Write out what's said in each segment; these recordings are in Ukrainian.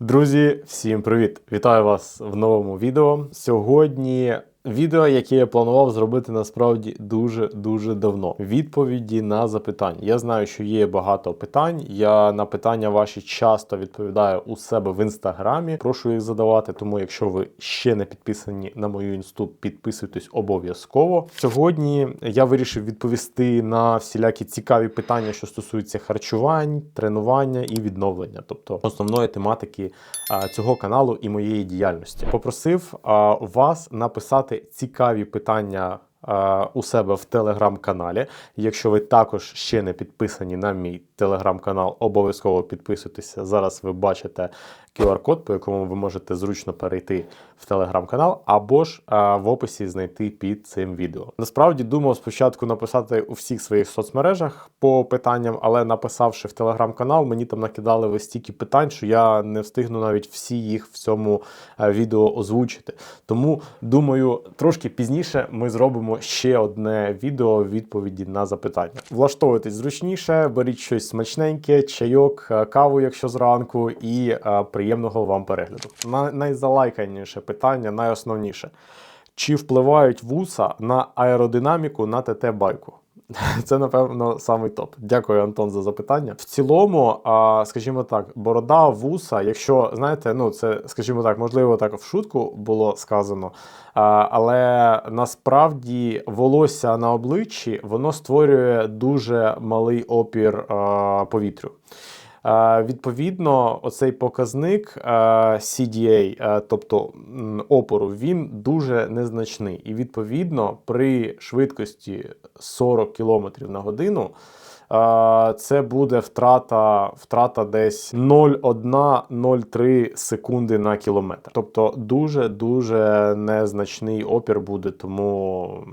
Друзі, всім привіт! Вітаю вас в новому відео. Сьогодні відео, яке я планував зробити насправді дуже дуже давно. Відповіді на запитання. Я знаю, що є багато питань. Я на питання ваші часто відповідаю у себе в інстаграмі. Прошу їх задавати. Тому, якщо ви ще не підписані на мою інсту, підписуйтесь обов'язково. Сьогодні я вирішив відповісти на всілякі цікаві питання, що стосуються харчувань, тренування і відновлення, тобто основної тематики цього каналу і моєї діяльності. Попросив вас написати цікаві питання. У себе в телеграм-каналі. Якщо ви також ще не підписані на мій телеграм-канал, обов'язково підписуйтеся. Зараз ви бачите QR-код, по якому ви можете зручно перейти в телеграм-канал, або ж а, в описі знайти під цим відео. Насправді думав спочатку написати у всіх своїх соцмережах по питанням, але написавши в телеграм-канал, мені там накидали ви стільки питань, що я не встигну навіть всі їх в цьому е, відео озвучити. Тому думаю, трошки пізніше ми зробимо ще одне відео відповіді на запитання. Влаштовуйтесь зручніше, беріть щось смачненьке, чайок, е, каву, якщо зранку, і е, приємного вам перегляду. На найзалайканіше питання, найосновніше. Чи впливають вуса на аеродинаміку на ТТ-байку? Це, напевно, самий топ. Дякую, Антон, за запитання. В цілому, скажімо так, борода, вуса, якщо знаєте, ну це, скажімо так, можливо, так в шутку було сказано, але насправді волосся на обличчі воно створює дуже малий опір а, повітрю. Відповідно, оцей показник CDA, тобто опору, він дуже незначний. І відповідно, при швидкості 40 км на годину це буде втрата, втрата десь 0,1-0,3 секунди на кілометр. Тобто дуже дуже незначний опір буде, тому.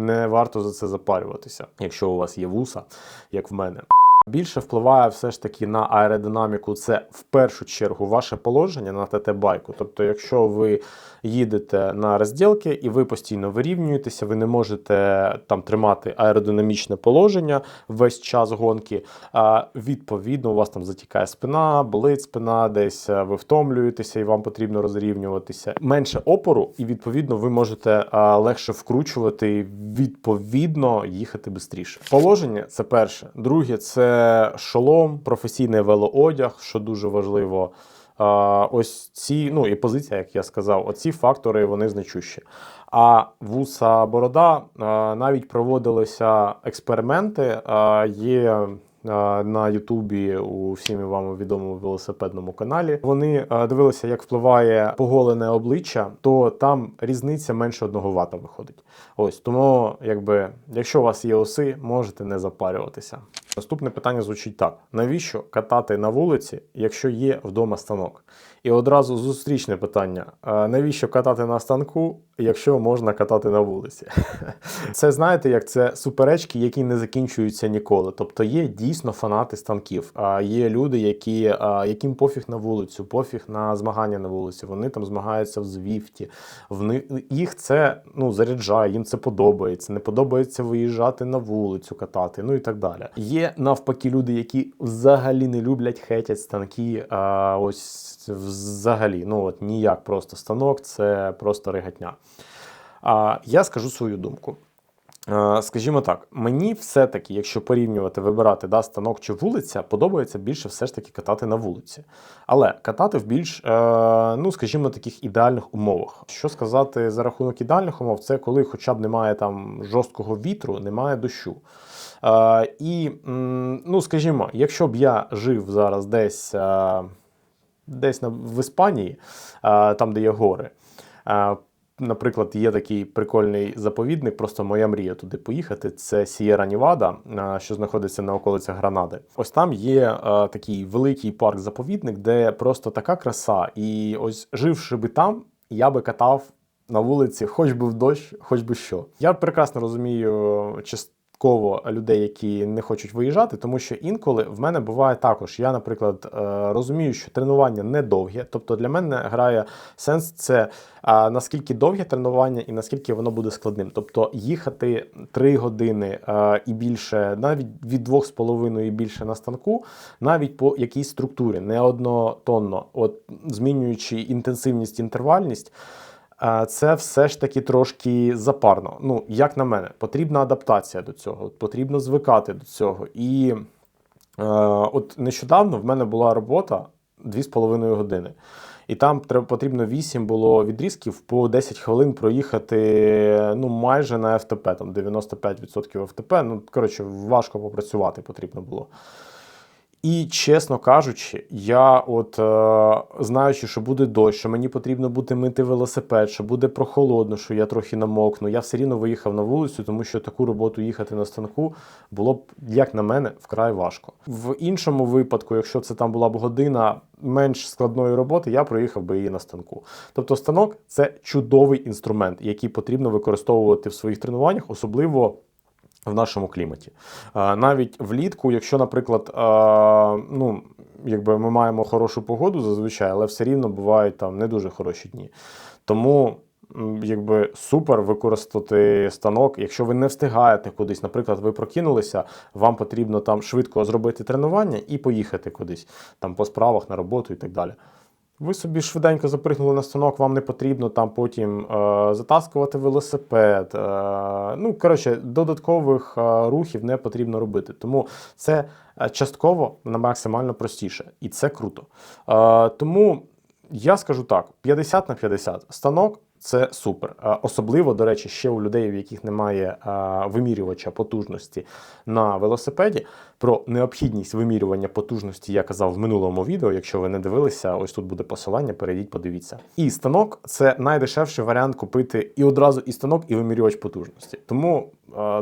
Не варто за це запарюватися, якщо у вас є вуса, як в мене. Більше впливає все ж таки на аеродинаміку. Це в першу чергу ваше положення на ТТ-байку. Тобто, якщо ви їдете на розділки і ви постійно вирівнюєтеся, ви не можете там тримати аеродинамічне положення весь час гонки. А, відповідно, у вас там затікає спина, болить спина, десь е, ви втомлюєтеся і вам потрібно розрівнюватися. Менше опору, і відповідно ви можете легше вкручувати, і, відповідно їхати швидше. Положення це перше. Друге, це шолом, професійний велоодяг, що дуже важливо. Ось ці, ну і позиція, як я сказав, оці фактори вони значущі. А вуса борода навіть проводилися експерименти. Є на Ютубі у всім вам відомому велосипедному каналі. Вони дивилися, як впливає поголене обличчя, то там різниця менше 1 вата виходить. Ось тому, якби, якщо у вас є оси, можете не запарюватися. Наступне питання звучить так: навіщо катати на вулиці, якщо є вдома станок? І одразу зустрічне питання: навіщо катати на станку, якщо можна катати на вулиці? Це знаєте, як це суперечки, які не закінчуються ніколи. Тобто є дійсно фанати станків. А є люди, які, яким пофіг на вулицю, пофіг на змагання на вулиці. Вони там змагаються в звіфті. В їх це ну заряджає, їм це подобається. Не подобається виїжджати на вулицю, катати, ну і так далі. Є навпаки люди, які взагалі не люблять хетять станки. А ось взагалі, ну от ніяк просто станок, це просто ригатня. А я скажу свою думку. Скажімо так, мені все-таки, якщо порівнювати, вибирати да, станок чи вулиця, подобається більше все ж таки катати на вулиці. Але катати в більш, е, ну скажімо, таких ідеальних умовах. Що сказати за рахунок ідеальних умов, це коли хоча б немає там жорсткого вітру, немає дощу. Е, І, ну скажімо, якщо б я жив зараз десь, е, десь в Іспанії, е, там, де є гори. Наприклад, є такий прикольний заповідник, просто моя мрія туди поїхати. Це Сієра Нівада, що знаходиться на околицях Гранади. Ось там є е, такий великий парк-заповідник, де просто така краса. І ось живши би там, я би катав на вулиці, хоч би в дощ, хоч би що. Я прекрасно розумію, чис- частково людей, які не хочуть виїжджати, тому що інколи в мене буває також. Я, наприклад, е, розумію, що тренування не довге. Тобто для мене грає сенс це наскільки довге тренування і наскільки воно буде складним. Тобто їхати 3 години е, і більше, навіть від 2,5 і більше на станку, навіть по якійсь структурі, не однотонно, от змінюючи інтенсивність, інтервальність. Це все ж таки трошки запарно. Ну, як на мене, потрібна адаптація до цього, потрібно звикати до цього. І е, от нещодавно в мене була робота 2,5 години. І там потрібно 8 було відрізків по 10 хвилин проїхати ну, майже на ФТП, там 95% ФТП. Ну, коротше, важко попрацювати потрібно було. І чесно кажучи, я, от е, знаючи, що буде дощ, що мені потрібно буде мити велосипед, що буде прохолодно, що я трохи намокну, я все рівно виїхав на вулицю, тому що таку роботу їхати на станку було б, як на мене, вкрай важко. В іншому випадку, якщо це там була б година менш складної роботи, я проїхав би її на станку. Тобто, станок це чудовий інструмент, який потрібно використовувати в своїх тренуваннях, особливо в нашому кліматі. Навіть влітку, якщо, наприклад, ну, якби ми маємо хорошу погоду зазвичай, але все рівно бувають там не дуже хороші дні. Тому. Якби супер використати станок, якщо ви не встигаєте кудись, наприклад, ви прокинулися, вам потрібно там швидко зробити тренування і поїхати кудись, там по справах на роботу і так далі. Ви собі швиденько запригнули на станок, вам не потрібно там потім е, затаскувати велосипед. Е, ну, коротше, додаткових е, рухів не потрібно робити. Тому це е, частково на максимально простіше. І це круто. Е, тому я скажу так: 50 на 50 станок. Це супер. Особливо, до речі, ще у людей, в яких немає вимірювача потужності на велосипеді. Про необхідність вимірювання потужності я казав в минулому відео. Якщо ви не дивилися, ось тут буде посилання, перейдіть, подивіться. І станок це найдешевший варіант купити і одразу і станок, і вимірювач потужності. Тому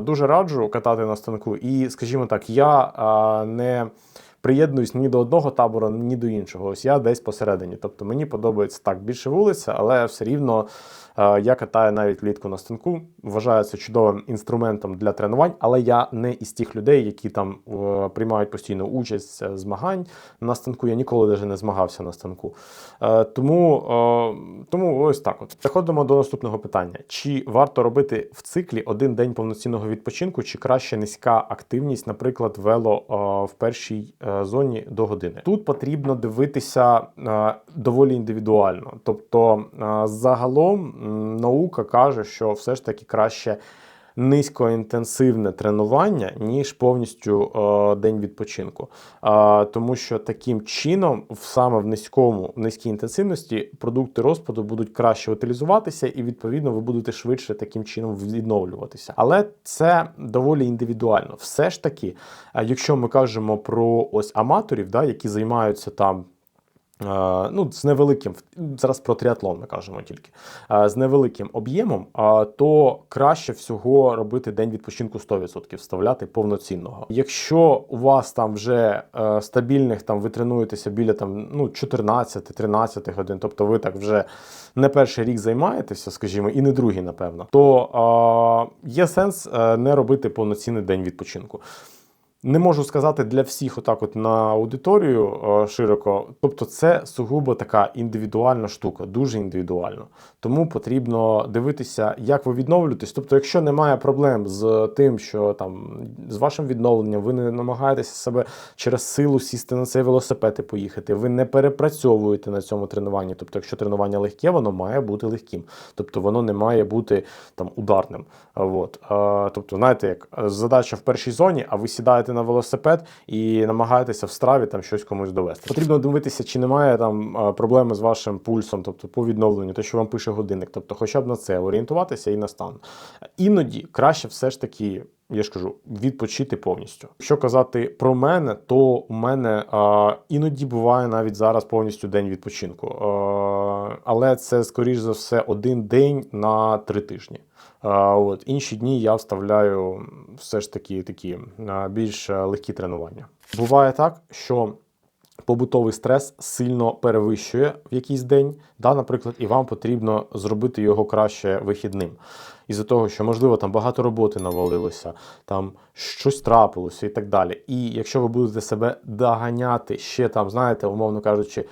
дуже раджу катати на станку. І, скажімо так, я не приєднуюсь ні до одного табору, ні до іншого. Ось я десь посередині. Тобто мені подобається так більше вулиця, але все рівно я катаю навіть влітку на станку. Вважаю це чудовим інструментом для тренувань, але я не із тих людей, які там е, приймають постійно участь е, змагань на станку. Я ніколи навіть не змагався на станку. Е, тому, е, тому ось так. От переходимо до наступного питання: чи варто робити в циклі один день повноцінного відпочинку, чи краще низька активність, наприклад, вело е, в першій е, зоні до години? Тут потрібно дивитися е, доволі індивідуально. Тобто, е, загалом наука каже, що все ж таки краще низькоінтенсивне тренування, ніж повністю е, день відпочинку. Е, тому що таким чином, в- саме в низькому, низькій інтенсивності, продукти розпаду будуть краще утилізуватися, і відповідно ви будете швидше таким чином відновлюватися. Але це доволі індивідуально. Все ж таки, якщо ми кажемо про ось аматорів, да, які займаються там. Е, Ну, з невеликим зараз про тріатлон ми кажемо тільки Е, з невеликим об'ємом, а, то краще всього робити день відпочинку 100%, вставляти повноцінного. Якщо у вас там вже е, стабільних там ви тренуєтеся біля там ну 14-13 годин, тобто ви так вже не перший рік займаєтеся, скажімо, і не другий, напевно, то е, є сенс е, не робити повноцінний день відпочинку. Не можу сказати для всіх, отак, от на аудиторію е, широко. Тобто, це сугубо така індивідуальна штука, дуже індивідуально. Тому потрібно дивитися, як ви відновлюєтесь. Тобто, якщо немає проблем з тим, що там з вашим відновленням, ви не намагаєтеся себе через силу сісти на цей велосипед і поїхати, ви не перепрацьовуєте на цьому тренуванні. Тобто, якщо тренування легке, воно має бути легким. Тобто, воно не має бути там ударним. От. Е, Тобто, знаєте, як е, задача в першій зоні, а ви сідаєте на велосипед і намагаєтеся в страві там щось комусь довести. Потрібно дивитися, чи немає там е, проблеми з вашим пульсом, тобто по відновленню, те, що вам пише годинник. Тобто, хоча б на це орієнтуватися і на стан. Іноді краще все ж таки. Я ж кажу, відпочити повністю. Якщо казати про мене, то у мене а, іноді буває навіть зараз повністю день відпочинку. А, але це, скоріш за все, один день на три тижні. От, інші дні я вставляю все ж таки такі більш е, легкі тренування. Буває так, що побутовий стрес сильно перевищує в якийсь день, да, наприклад, і вам потрібно зробити його краще вихідним. із-за того, що можливо там багато роботи навалилося, там щось трапилося і так далі. І якщо ви будете себе доганяти ще там, знаєте, умовно кажучи.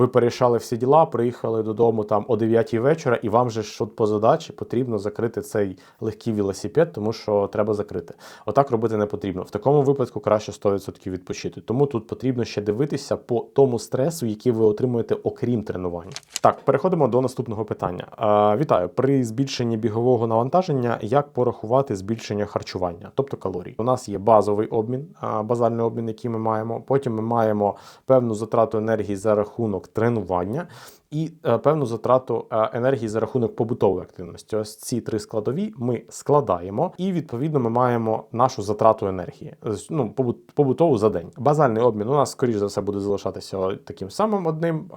Ви порішали всі діла, приїхали додому там о 9 вечора, і вам же ж по задачі потрібно закрити цей легкий велосипед, тому що треба закрити. Отак робити не потрібно. В такому випадку краще 100% відпочити. Тому тут потрібно ще дивитися по тому стресу, який ви отримуєте, окрім тренувань. Так, переходимо до наступного питання. А, вітаю! При збільшенні бігового навантаження як порахувати збільшення харчування, тобто калорій. У нас є базовий обмін, базальний обмін, який ми маємо. Потім ми маємо певну затрату енергії за рахунок тренування і е, певну затрату е, енергії за рахунок побутової активності. Ось ці три складові ми складаємо, і відповідно ми маємо нашу затрату енергії. Ну, побутову за день. Базальний обмін у нас, скоріш за все, буде залишатися таким самим одним.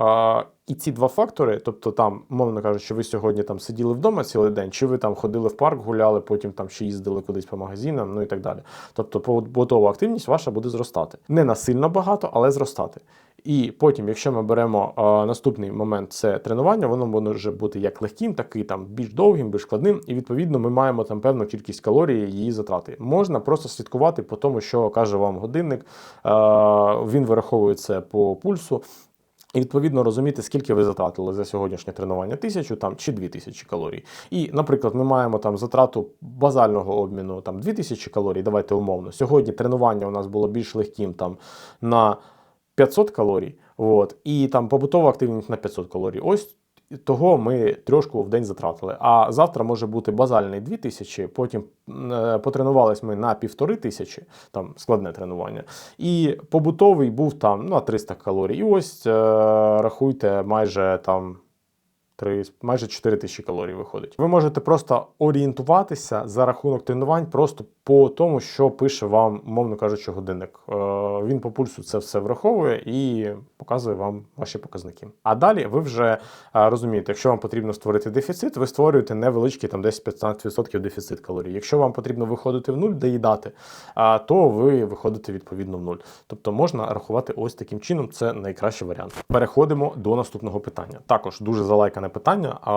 І ці два фактори, тобто там, мовно кажучи, ви сьогодні там сиділи вдома цілий день, чи ви там ходили в парк, гуляли, потім там ще їздили кудись по магазинам, ну і так далі. Тобто побутова активність ваша буде зростати. Не насильно багато, але зростати. І потім, якщо ми беремо а, наступний момент, це тренування, воно може бути як легким, так і там більш довгим, більш складним. І відповідно ми маємо там певну кількість калорій, її затрати. Можна просто слідкувати по тому, що каже вам годинник. А, він вираховує це по пульсу. І відповідно розуміти, скільки ви затратили за сьогоднішнє тренування тисячу там чи дві тисячі калорій. І, наприклад, ми маємо там затрату базального обміну там 2000 калорій. Давайте умовно. Сьогодні тренування у нас було більш легким там на 500 калорій, от, і там побутова активність на 500 калорій. Ось того ми трошку в день затратили. А завтра може бути базальний 2000, потім е, потренувались ми на півтори тисячі, там складне тренування. І побутовий був там ну, на 300 калорій. І ось е, рахуйте майже там. Три- Майже 4 тисячі калорій виходить. Ви можете просто орієнтуватися за рахунок тренувань просто по тому, що пише вам, мовно кажучи, годинник. Е, Він по пульсу це все враховує і показує вам ваші показники. А далі ви вже е, розумієте, якщо вам потрібно створити дефіцит, ви створюєте невеличкий там 10-15% дефіцит калорій. Якщо вам потрібно виходити в нуль, доїдати, а, то ви виходите відповідно в нуль. Тобто можна рахувати ось таким чином. Це найкращий варіант. Переходимо до наступного питання. Також дуже залайкане питання. А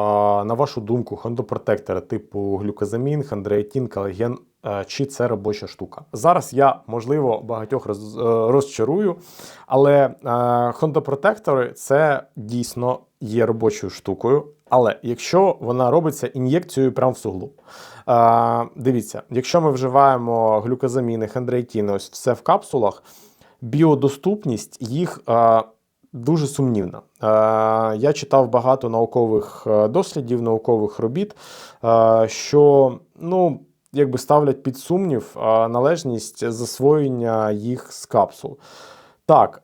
на вашу думку, хондопротектори типу глюкозамін, хондроїтін, колаген е, чи це робоча штука? Зараз я можливо багатьох роз, е, розчарую, але е, хондопротектори це дійсно є робочою штукою. Але якщо вона робиться ін'єкцією прямо в суглоб, е, дивіться, якщо ми вживаємо глюкозаміни, хондроїтіни, ось все в капсулах, біодоступність їх е, дуже сумнівна. Е, я читав багато наукових е, дослідів, наукових робіт, е, що ну, якби ставлять під сумнів належність засвоєння їх з капсул. Так,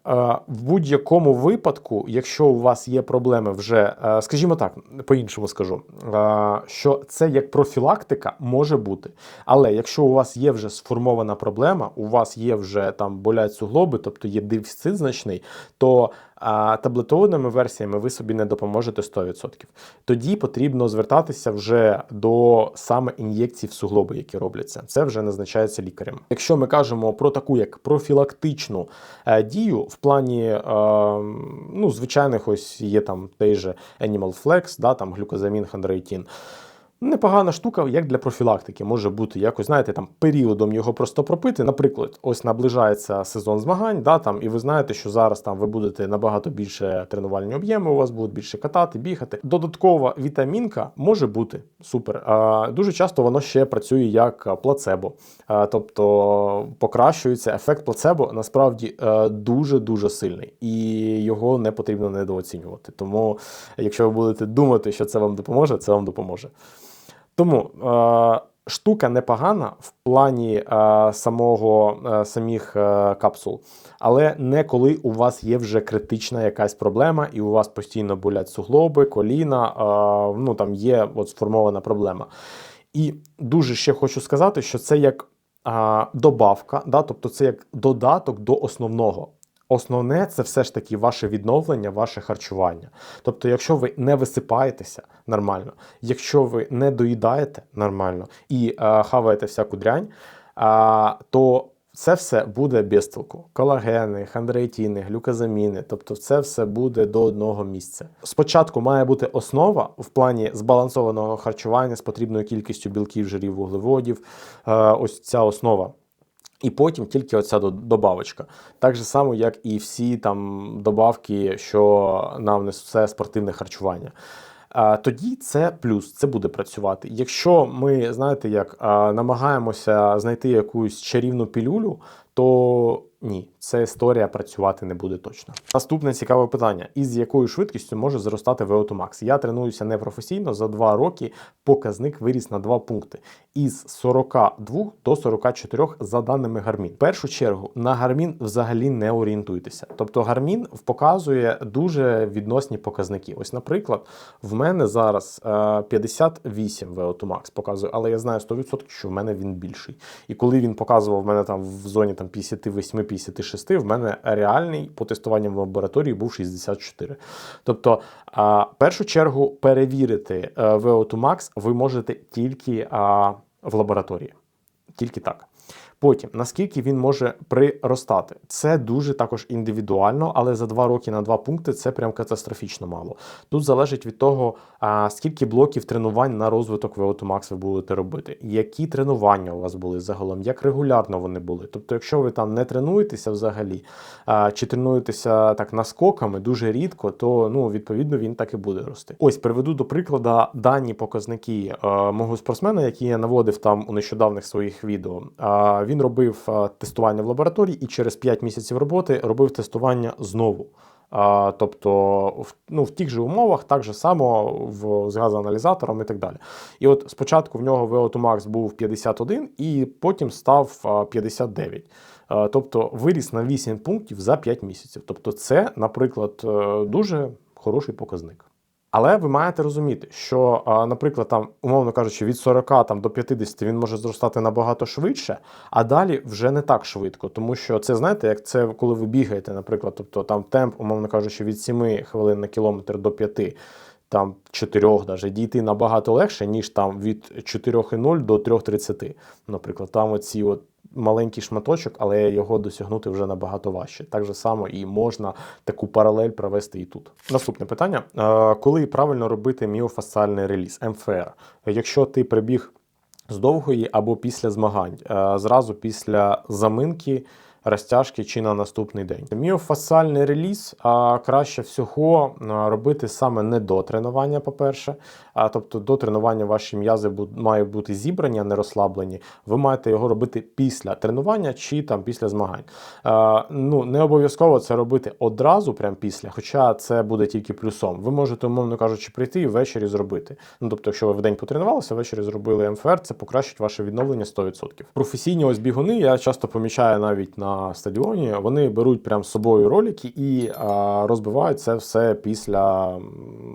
в будь-якому випадку, якщо у вас є проблеми вже, скажімо так, по-іншому скажу, що це як профілактика може бути. Але якщо у вас є вже сформована проблема, у вас є вже там болять суглоби, тобто є дефіцит значний, то а таблетованими версіями ви собі не допоможете 100%. Тоді потрібно звертатися вже до саме ін'єкцій в суглоби, які робляться. Це вже назначається лікарем. Якщо ми кажемо про таку як профілактичну е, дію в плані е, ну, звичайних, ось є там той же Animal Flex, да, там глюкозамін, хондроїтін. Непогана штука, як для профілактики, може бути якось, знаєте, там періодом його просто пропити. Наприклад, ось наближається сезон змагань, да, там, і ви знаєте, що зараз там ви будете набагато більше тренувальні об'єми, у вас будуть більше катати, бігати. Додаткова вітамінка може бути супер. А, дуже часто воно ще працює як плацебо, а, тобто покращується ефект плацебо насправді дуже дуже сильний, і його не потрібно недооцінювати. Тому, якщо ви будете думати, що це вам допоможе, це вам допоможе. Тому е, штука непогана в плані е, самого е, самих е, капсул, але не коли у вас є вже критична якась проблема, і у вас постійно болять суглоби, коліна, е, ну там є от сформована проблема. І дуже ще хочу сказати, що це як е, добавка, да, тобто це як додаток до основного. Основне це все ж таки ваше відновлення, ваше харчування. Тобто, якщо ви не висипаєтеся нормально, якщо ви не доїдаєте нормально і е, хаваєте всяку дрянь, е, то Це все буде без толку. Колагени, хондроїтини, глюкозаміни, тобто це все буде до одного місця. Спочатку має бути основа в плані збалансованого харчування з потрібною кількістю білків, жирів, вуглеводів. Е, ось ця основа. І потім тільки оця добавочка. Так же само, як і всі там добавки, що нам несе спортивне харчування. Тоді це плюс, це буде працювати. Якщо ми, знаєте, як намагаємося знайти якусь чарівну пілюлю, то ні, ця історія працювати не буде точно. Наступне цікаве питання: із якою швидкістю може зростати VO2 Max? Я тренуюся непрофесійно за 2 роки. Показник виріс на 2 пункти із 42 до 44 за даними Garmin. В першу чергу на Garmin взагалі не орієнтуйтеся. Тобто Garmin показує дуже відносні показники. Ось, наприклад, в мене зараз е, 58 VO2 Max показує, але я знаю 100%, що в мене він більший. І коли він показував в мене там в зоні там 58-56, в мене реальний по тестуванням в лабораторії був 64. Тобто, в першу чергу перевірити е, VO2 Max ви можете тільки в лабораторії. Тільки так. Потім, наскільки він може приростати, це дуже також індивідуально, але за два роки на два пункти це прям катастрофічно мало. Тут залежить від того, скільки блоків тренувань на розвиток VO2 Max ви будете робити, які тренування у вас були загалом, як регулярно вони були. Тобто, якщо ви там не тренуєтеся взагалі, чи тренуєтеся так наскоками дуже рідко, то ну відповідно він так і буде рости. Ось приведу до прикладу дані показники е, мого спортсмена, які я наводив там у нещодавних своїх відео. Він робив е, тестування в лабораторії і через 5 місяців роботи робив тестування знову. Тобто в, ну, в тих же умовах, так же само в, з газоаналізатором і так далі. І от спочатку в нього VO2 Max був 51, і потім став 59. А, тобто виріс на 8 пунктів за 5 місяців. Тобто, це, наприклад, е, дуже хороший показник. Але ви маєте розуміти, що, наприклад, там, умовно кажучи, від 40 там, до 50 він може зростати набагато швидше, а далі вже не так швидко. Тому що це, знаєте, як це коли ви бігаєте, наприклад, тобто там темп, умовно кажучи, від 7 хвилин на кілометр до 5, там 4 даже, дійти набагато легше, ніж там від 4,0 до 3,30. Наприклад, там оці от маленький шматочок, але його досягнути вже набагато важче. Так же само і можна таку паралель провести і тут. Наступне питання: Е, коли правильно робити міофасціальний реліз МФР? Якщо ти прибіг з довгої або після змагань, е, зразу після заминки. Розтяжки чи на наступний день. Міофасціальний реліз а, краще всього робити саме не до тренування, по-перше. А, тобто до тренування ваші м'язи мають бути зібрані, а не розслаблені. Ви маєте його робити після тренування чи там після змагань. А, ну, не обов'язково це робити одразу, прямо після, хоча це буде тільки плюсом. Ви можете, умовно кажучи, прийти і ввечері зробити. Ну, тобто, якщо ви в день потренувалися, ввечері зробили МФР, це покращить ваше відновлення 100%. Професійні ось бігуни я часто помічаю навіть на стадіоні. Вони беруть прям з собою ролики і розбивають це все після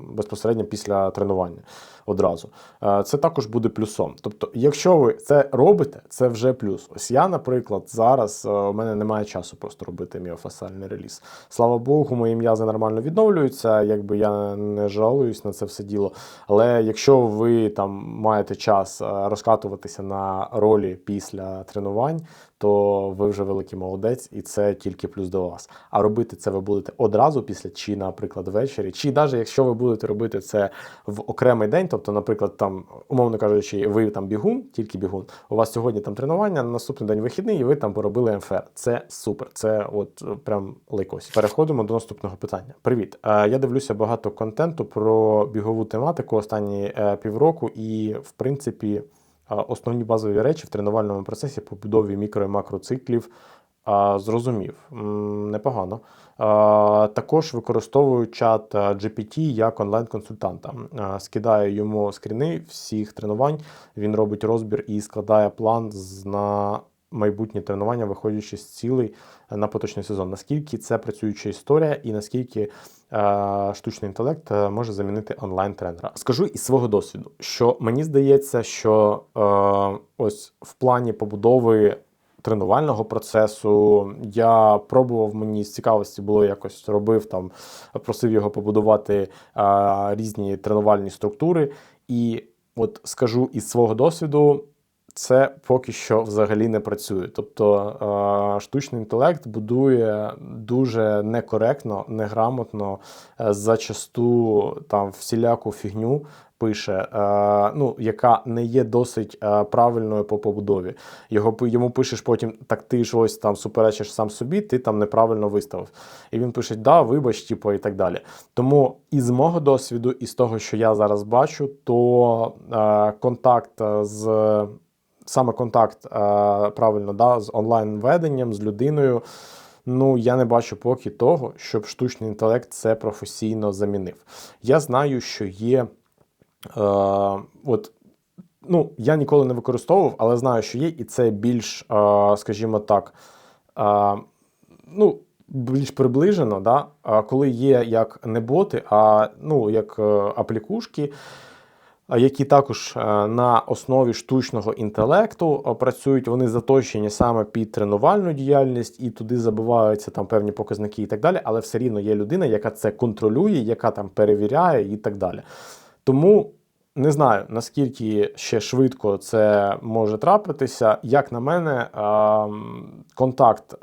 безпосередньо після тренування одразу. Е, Це також буде плюсом. Тобто, якщо ви це робите, це вже плюс. Ось я, наприклад, зараз е, у мене немає часу просто робити міофасальний реліз. Слава Богу, мої м'язи нормально відновлюються, якби я не жалуюсь на це все діло. Але якщо ви там маєте час е, розкатуватися на ролі після тренувань, то ви вже великий молодець, і це тільки плюс до вас. А робити це ви будете одразу після, чи, наприклад, ввечері, чи навіть якщо ви будете робити це в окремий день, тобто, наприклад, там, умовно кажучи, ви там бігун, тільки бігун, у вас сьогодні там тренування, на наступний день вихідний, і ви там поробили МФР. Це супер, це от е, прям лайкось. Переходимо до наступного питання. Привіт. Е, Я дивлюся багато контенту про бігову тематику останні е, півроку, і в принципі. Основні базові речі в тренувальному процесі побудові мікро і макроциклів зрозумів. Непогано. Також використовую чат а, GPT як онлайн-консультанта. Скидаю йому скріни всіх тренувань. Він робить розбір і складає план на майбутнє тренування, виходячи з цілей на поточний сезон. Наскільки це працююча історія, і наскільки е, штучний інтелект е, може замінити онлайн-тренера. Скажу із свого досвіду, що мені здається, що е, ось в плані побудови тренувального процесу я пробував мені з цікавості було якось робив там, просив його побудувати а, різні тренувальні структури. І от скажу із свого досвіду. Це поки що взагалі не працює. Тобто е, штучний інтелект будує дуже некоректно, неграмотно, е, зачасту там всіляку фігню. Пише, е, ну, яка не є досить правильною по побудові. Його йому пишеш потім, так ти ж ось там суперечиш сам собі, ти там неправильно виставив. І він пише: Да, вибач, типу, і так далі. Тому із мого досвіду, і з того, що я зараз бачу, то контакт з саме контакт е, правильно да, з онлайн-веденням, з людиною. Ну, я не бачу поки того, щоб штучний інтелект це професійно замінив. Я знаю, що є. Е, от, ну, я ніколи не використовував, але знаю, що є, і це більш, е, скажімо так, е, ну, більш приближено, да? коли є як не боти, а ну, як е, аплікушки, які також е, на основі штучного інтелекту е, працюють, вони заточені саме під тренувальну діяльність, і туди забиваються там певні показники і так далі. Але все рівно є людина, яка це контролює, яка там перевіряє і так далі. Тому не знаю наскільки ще швидко це може трапитися. Як на мене, ем, контакт е,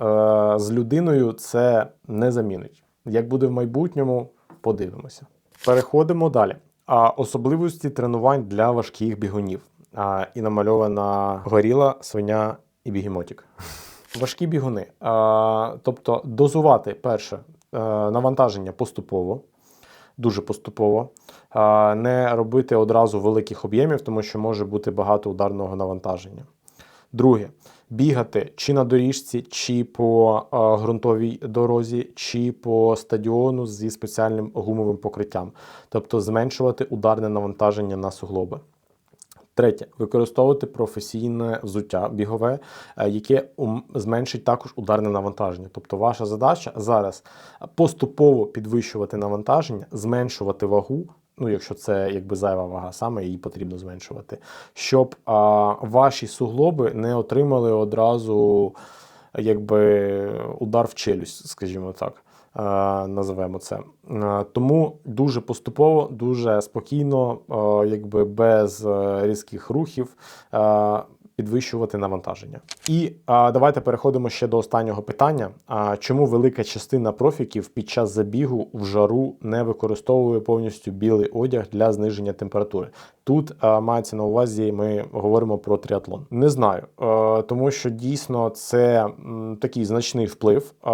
з людиною це не замінить. Як буде в майбутньому, подивимося. Переходимо далі. А особливості тренувань для важких бігунів. А, і намальована горіла, свиня і бігемотик. Важкі бігуни. А, тобто дозувати перше е, навантаження поступово, дуже поступово. А, не робити одразу великих об'ємів, тому що може бути багато ударного навантаження. Друге, бігати чи на доріжці, чи по е, ґрунтовій дорозі, чи по стадіону зі спеціальним гумовим покриттям, тобто зменшувати ударне навантаження на суглоби. Третє, використовувати професійне взуття бігове, е, яке зменшить також ударне навантаження. Тобто, ваша задача зараз поступово підвищувати навантаження, зменшувати вагу. Ну, якщо це якби зайва вага, саме її потрібно зменшувати, щоб а, ваші суглоби не отримали одразу якби удар в челюсть, скажімо так. е, Називаємо це. Е, Тому дуже поступово, дуже спокійно, е, якби без різких рухів підвищувати навантаження. І а, давайте переходимо ще до останнього питання: а, чому велика частина профіків під час забігу в жару не використовує повністю білий одяг для зниження температури? Тут а, мається на увазі, ми говоримо про тріатлон. Не знаю, е, тому що дійсно це м, такий значний вплив е,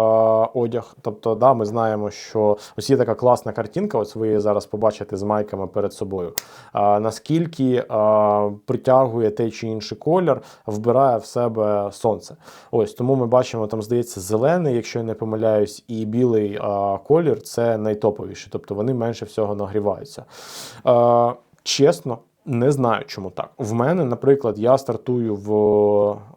одяг. Тобто, да, ми знаємо, що ось є така класна картинка. Ось ви її зараз побачите з майками перед собою. А, наскільки а, притягує той чи інший колір, вбирає в себе сонце. Ось тому ми бачимо там, здається, зелений, якщо я не помиляюсь, і білий а, колір це найтоповіше, тобто вони менше всього нагріваються. А, чесно, не знаю, чому так. В мене, наприклад, я стартую в.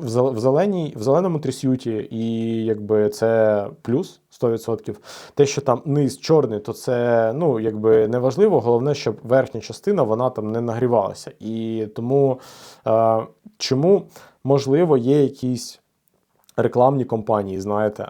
В зеленій, в зеленому трісюті, і якби це плюс 100%. Те, що там низ чорний, то це ну якби не важливо. Головне, щоб верхня частина вона там не нагрівалася. І тому е, чому можливо є якісь. Рекламні компанії, знаєте, е,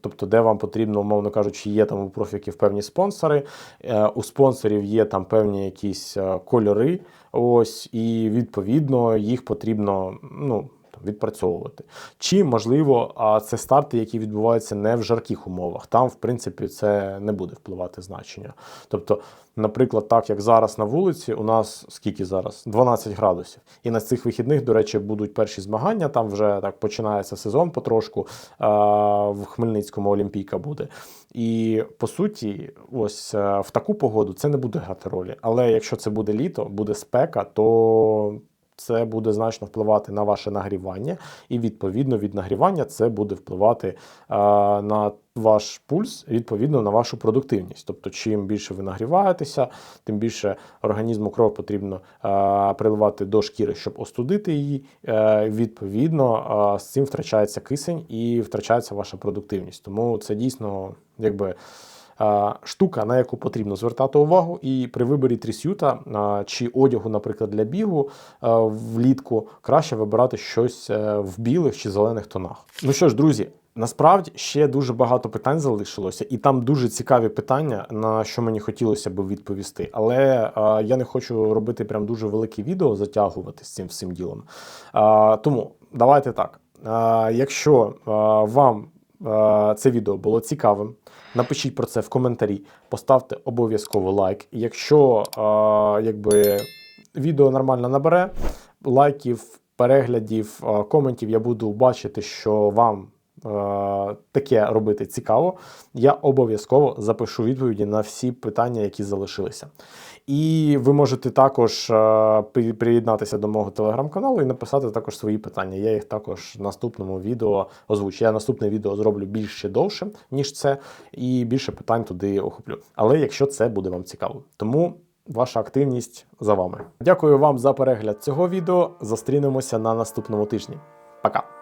тобто, де вам потрібно, умовно кажучи, є там у профіків певні спонсори, е, у спонсорів є там певні якісь е, кольори, ось, і відповідно їх потрібно ну, відпрацьовувати. Чи, можливо, це старти, які відбуваються не в жарких умовах. Там, в принципі, це не буде впливати значення. Тобто, наприклад, так як зараз на вулиці, у нас скільки зараз? 12 градусів. І на цих вихідних, до речі, будуть перші змагання. Там вже так починається сезон потрошку. В Хмельницькому Олімпійка буде. І по суті, ось е, в таку погоду це не буде грати ролі. Але якщо це буде літо, буде спека, то це буде значно впливати на ваше нагрівання, і відповідно від нагрівання це буде впливати е, на ваш пульс, відповідно на вашу продуктивність. Тобто, чим більше ви нагріваєтеся, тим більше організму кров потрібно е, приливати до шкіри, щоб остудити її. Е, відповідно, е, з цим втрачається кисень і втрачається ваша продуктивність. Тому це дійсно якби. Е, Штука, на яку потрібно звертати увагу, і при виборі трісюта е, чи одягу, наприклад, для бігу е, влітку краще вибирати щось в білих чи зелених тонах. Ну що ж, друзі, Насправді ще дуже багато питань залишилося, і там дуже цікаві питання, на що мені хотілося б відповісти. Але е, я не хочу робити прям дуже велике відео, затягувати з цим всім ділом. Е, тому давайте так. Е, якщо е, вам це відео було цікавим, напишіть про це в коментарі, поставте обов'язково лайк. І Якщо якби відео нормально набере, лайків, переглядів, коментів, я буду бачити, що вам таке робити цікаво, я обов'язково запишу відповіді на всі питання, які залишилися. І ви можете також е, приєднатися до мого телеграм-каналу і написати також свої питання. Я їх також в наступному відео озвучу. Я наступне відео зроблю більш ще довше, ніж це, і більше питань туди охоплю. Але якщо це буде вам цікаво. Тому ваша активність за вами. Дякую вам за перегляд цього відео. Зустрінемося на наступному тижні. Пока!